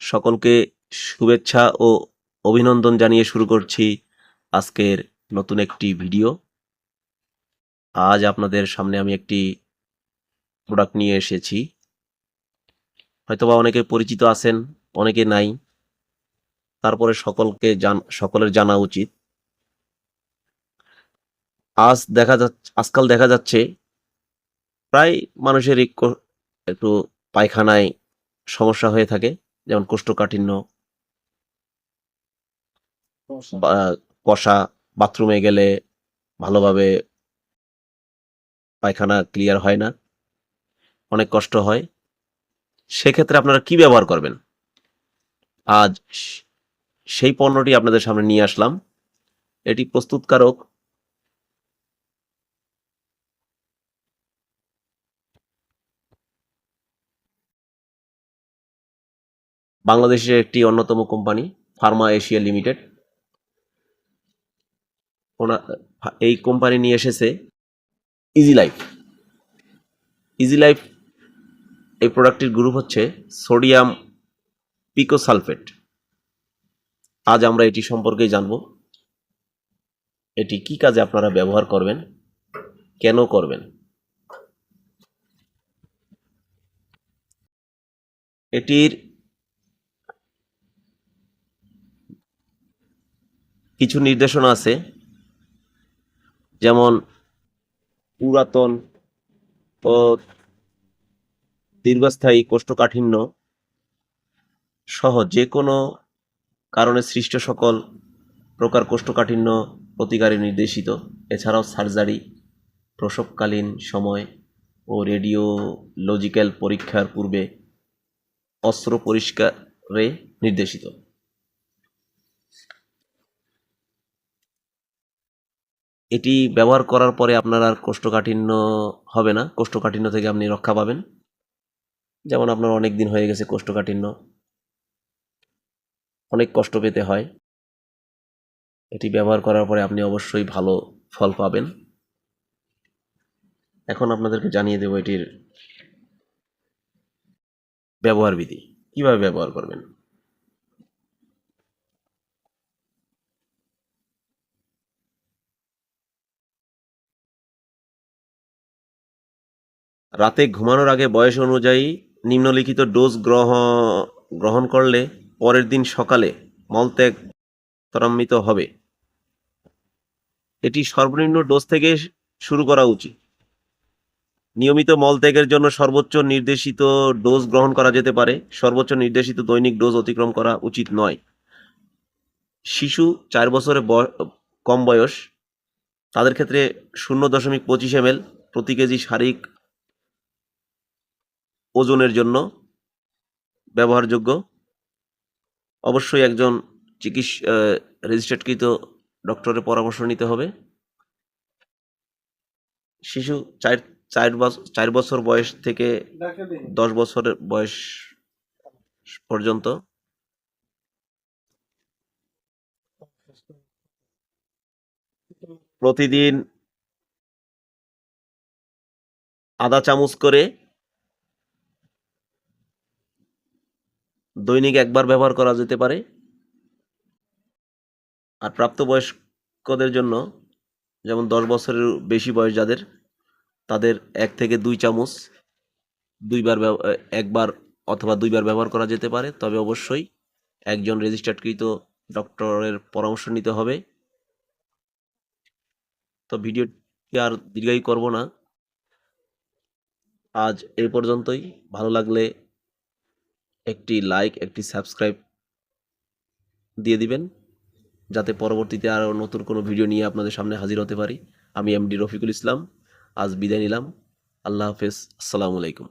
সকলকে শুভেচ্ছা ও অভিনন্দন জানিয়ে শুরু করছি আজকের নতুন একটি ভিডিও। আজ আপনাদের সামনে আমি একটি প্রোডাক্ট নিয়ে এসেছি। হয়তোবা অনেকে পরিচিত আছেন, অনেকে নাই। তারপরে সকলকে জান, সকলের জানা উচিত। আজ দেখা যাচ্ছে আজকাল দেখা যাচ্ছে প্রায় মানুষের একটু পায়খানায় সমস্যা হয়ে থাকে যেমন কোষ্ঠকাঠিন্য কষা। বাথরুমে গেলে ভালোভাবে পায়খানা ক্লিয়ার হয় না অনেক কষ্ট হয়। সেক্ষেত্রে আপনারা কি ব্যবহার করবেন? আজ সেই পণ্যটি আপনাদের সামনে নিয়ে আসলাম। এটি প্রস্তুতকারক বাংলাদেশের একটি অন্যতম কোম্পানি, ফার্মা এশিয়া লিমিটেড। এই কোম্পানি নিয়ে এসেছে ইজি লাইফ ইজি লাইফ এই প্রোডাক্টটির গ্রুপ হচ্ছে সোডিয়াম পিকোসালফেট। আজ আমরা এটি সম্পর্কে জানব। এটি কি কাজে আপনারা ব্যবহার করবেন? কেন করবেন? এটির কিছু নির্দেশনা আছে, যেমন পুরাতন ও দীর্ঘস্থায়ী কোষ্ঠকাঠিন্য সহ যে কোনো কারণে সৃষ্ট সকল প্রকার কোষ্ঠকাঠিন্য প্রতিকারে নির্দেশিত। এছাড়াও সার্জারি, প্রসবকালীন সময় ও রেডিওলজিক্যাল পরীক্ষার পূর্বে অস্ত্র পরিষ্কারে নির্দেশিত। এটি ব্যবহার করার পরে আপনার আর কোষ্ঠকাঠিন্য হবে না। কোষ্ঠকাঠিন্য থেকে আপনি রক্ষা পাবেন। যেমন আপনার অনেক দিন হয়ে গেছে কোষ্ঠকাঠিন্য। অনেক কষ্ট পেতে হয়। এটি ব্যবহার করার পরে আপনি অবশ্যই ভালো ফল পাবেন। এখন আপনাদেরকে জানিয়ে দেব এটির ব্যবহার বিধি। কীভাবে ব্যবহার করবেন? রাতে ঘুমানোর আগে বয়স অনুযায়ী নিম্নলিখিত ডোজ গ্রহণ গ্রহণ করলে পরের দিন সকালে মলত্যাগ ত্বরান্বিত হবে। এটি সর্বনিম্ন ডোজ থেকে শুরু করা উচিত। নিয়মিত মলত্যাগের জন্য সর্বোচ্চ নির্দেশিত ডোজ গ্রহণ করা যেতে পারে। সর্বোচ্চ নির্দেশিত দৈনিক ডোজ অতিক্রম করা উচিত নয়। শিশু চার বছরের বয়- কম বয়স। তাদের ক্ষেত্রে শূন্য দশমিক পঁচিশ এম এল প্রতি কেজি শারীরিক ওজনের জন্য ব্যবহারযোগ্য। অবশ্যই একজন চিকিৎসা রেজিস্ট্রেটকৃত ডক্টরের পরামর্শ নিতে হবে। শিশু চার চার বছর চার বছর বয়স থেকে দশ বছরের বয়স পর্যন্ত। প্রতিদিন আধা চামচ করে দৈনিক একবার ব্যবহার করা যেতে পারে। আর প্রাপ্তবয়স্কদের জন্য যেমন দশ বছরের বেশি বয়স যাদের, তাদের এক থেকে দুই চামচ দুইবার একবার অথবা দুইবার ব্যবহার করা যেতে পারে। তবে অবশ্যই একজন রেজিস্টার্ডকৃত ডক্টরের পরামর্শ নিতে হবে। তো ভিডিওটি আর দীর্ঘায়ী করব না। আজ এই পর্যন্তই। ভালো লাগলে একটি লাইক একটি সাবস্ক্রাইব দিয়ে দিবেন, যাতে পরবর্তীতে আরও নতুন কোনো ভিডিও নিয়ে আপনাদের সামনে হাজির হতে পারি। আমি এমডি রফিকুল ইসলাম, আজ বিদায় নিলাম। আল্লাহ হাফেজ, আসসালামু আলাইকুম।